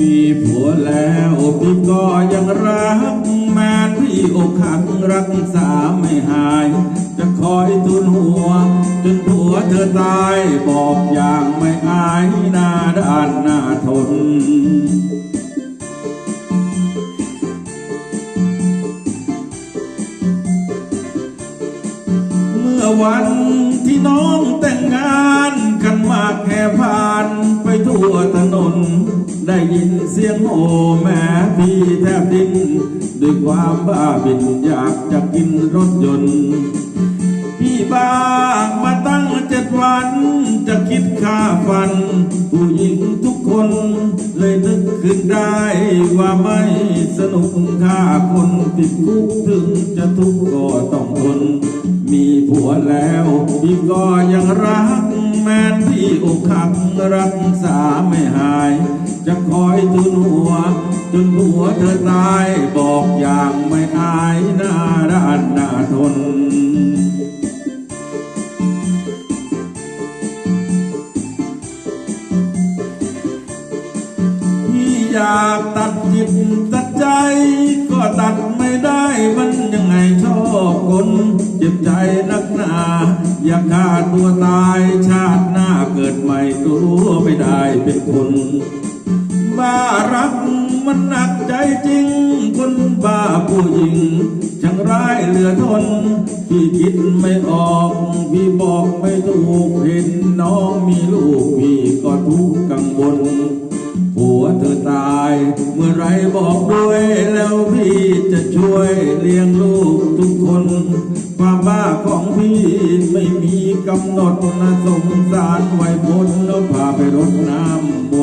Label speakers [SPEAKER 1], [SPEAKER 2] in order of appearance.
[SPEAKER 1] มีผัวแล้วพี่ก็ยังรักแม้พี่อกหักรักษาไม่หาย จะคอยทุนหัว จนผัวเธอตายบอกอย่างไม่อายหน้าด้านหน้าทนเมื่อวันที่น้องแต่งงานขันมากแห่ผ่านไปทั่ว ได้ยินเสียงโอแม่พี่แทบดิ้นด้วยความบ้าบินอยากจะกินรถยนต์ พี่บ้ามาตั้งเจ็ดวัน จะคิดค่าฟัน ผู้หญิงทุกคน เลยนึกขึ้นได้ว่าไม่สนุกค่าคนติดคุกถึงจะทุกข์ก็ต้องทนมีผัวแล้วพี่ก็ยังรัก แม้นพี่อกหักรักษาไม่หายจะคอยทุนหัวจนหัวเธอตายบอกอย่างไม่อายหน้าด้านหน้าทนพี่อยากตัดจิตตัดใจ ก็ตัดไม่ได้มันยังไงชอบคนเจ็บใจนักหนา อยากฆ่าตัวตายชาติหน้าเกิดใหม่ตัวไม่ได้เป็นคน บ้ารักมันหนักใจจริง คนบ้าผู้หญิงช่างร้ายเหลือทนพี่คิดไม่ออกพี่บอกไม่ถูกเห็นน้องมีลูกพี่ก็ทุกข์กังวลผัวเธอตายเมื่อไรบอกด้วยแล้วพี่จะช่วยเลี้ยงลูกทุกคนความบ้าของพี่ไม่มีกำหนดนะสงสารไว้บนแล้วพาไปรดน้ำบ